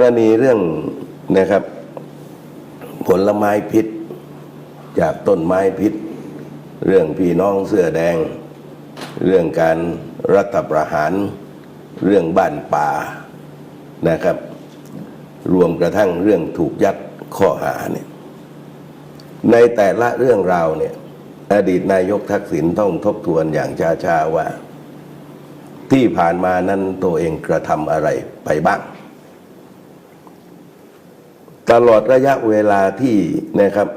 รณีเรื่องนะครับ ผลไม้พิษ จากต้นไม้พิษ เรื่องพี่น้องเสื้อแดง เรื่องการรัฐประหาร เรื่องบ้านป่านะครับ รวมกระทั่งเรื่องถูกยัดข้อหาเนี่ยในแต่ละเรื่องราวเนี่ยอดีตนายกทักษิณต้องทบทวนอย่างช้าๆว่า ที่ผ่านมานั้นตัวเองกระทำอะไรไปบ้าง ตลอดระยะเวลาที่นะครับ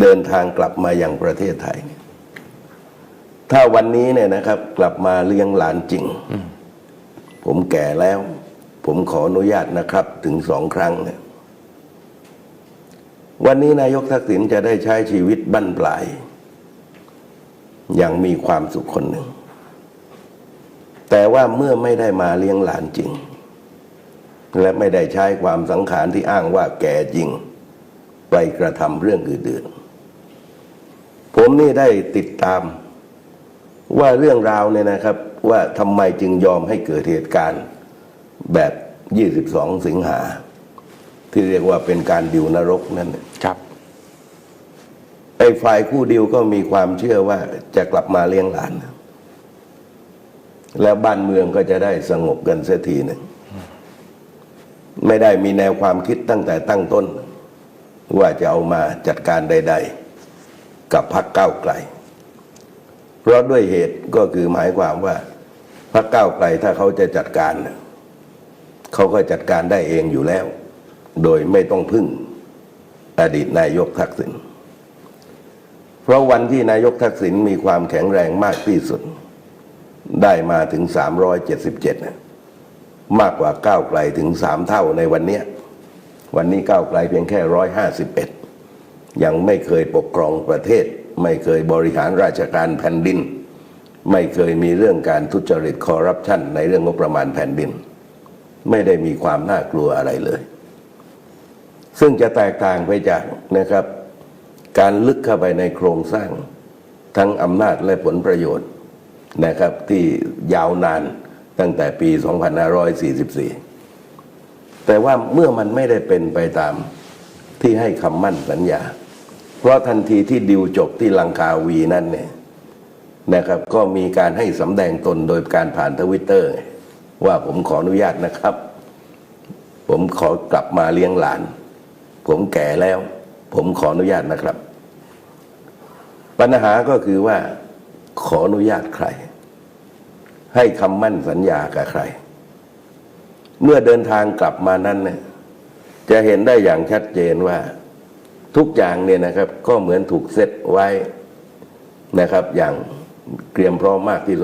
เดินทางกลับมาอย่างประเทศไทย ถ้าวันนี้เนี่ยนะครับ กลับมาเลี้ยงหลานจริง ผมแก่แล้ว ผมขออนุญาตนะครับ ถึงสองครั้งเนี่ยวันนี้นายกทักษิณจะได้ใช้ชีวิตบั้นปลาย อย่างมีความสุขคนหนึ่ง แต่ว่าเมื่อไม่ได้มาเลี้ยงหลานจริง และไม่ได้ใช้ความสังขารที่อ้างว่าแก่จริง ไปกระทำเรื่องอื่นๆ ผมนี่ได้ติดตามว่าเรื่องราวเนี่ยนะครับ ว่าทำไมจึงยอมให้เกิดเหตุการณ์แบบ 22 สิงหา ที่เรียกว่าเป็นการดิวนรกนั่นน่ะครับไอ้ฝ่ายคู่ดิวก็มีความเชื่อว่าจะกลับมาเลี้ยงหลาน แล้วบ้านเมืองก็จะได้สงบกันเสียทีหนึ่ง ไม่ได้มีแนวความคิดตั้งแต่ตั้งต้น ว่าจะเอามาจัดการใด ๆ กับพรรคก้าวไกล เพราะด้วยเหตุก็คือหมายความว่าพรรคก้าวไกลถ้าเขาจะจัดการ เขาก็จัดการได้เองอยู่แล้ว โดยไม่ต้องพึ่งอดีตนายกทักษิณเพราะวันที่นายกทักษิณมีความแข็งแรงมากที่สุด ได้มาถึง 377นะ มากกว่าก้าวไกลถึงสามเท่าในวันนี้ วันนี้ก้าวไกลเพียงแค่151ยังไม่เคยปกครองประเทศ ไม่เคยบริหารราชการแผ่นดิน ไม่เคยมีเรื่องการทุจริตคอร์รัปชันในเรื่องงบประมาณแผ่นดิน ไม่ได้มีความน่ากลัวอะไรเลย ซึ่งจะแตกต่างไปจากนะครับ การลึกเข้าไปในโครงสร้างทั้งอำนาจและผลประโยชน์นะครับที่ยาวนาน ตั้งแต่ปี 2544 แต่ว่าเมื่อมันไม่ได้เป็นไปตามที่ให้คำมั่นสัญญา เพราะทันทีที่ดิวจบที่ลังกาวีนั่นเนี่ยนะครับก็มีการให้สำแดงตนโดยการผ่านทวิตเตอร์ ว่าผมขออนุญาตนะครับ ผมขอกลับมาเลี้ยงหลาน ผมแก่แล้ว ผมขออนุญาตนะครับ ปัญหาก็คือว่าขออนุญาตใคร ให้คำมั่นสัญญากับใคร เมื่อเดินทางกลับมานั้นเนี่ยจะเห็นได้อย่างชัดเจนว่า ทุกอย่างเนี่ยนะครับ ก็เหมือนถูกเซตไว้นะครับ อย่างเตรียมพร้อมมากที่สุด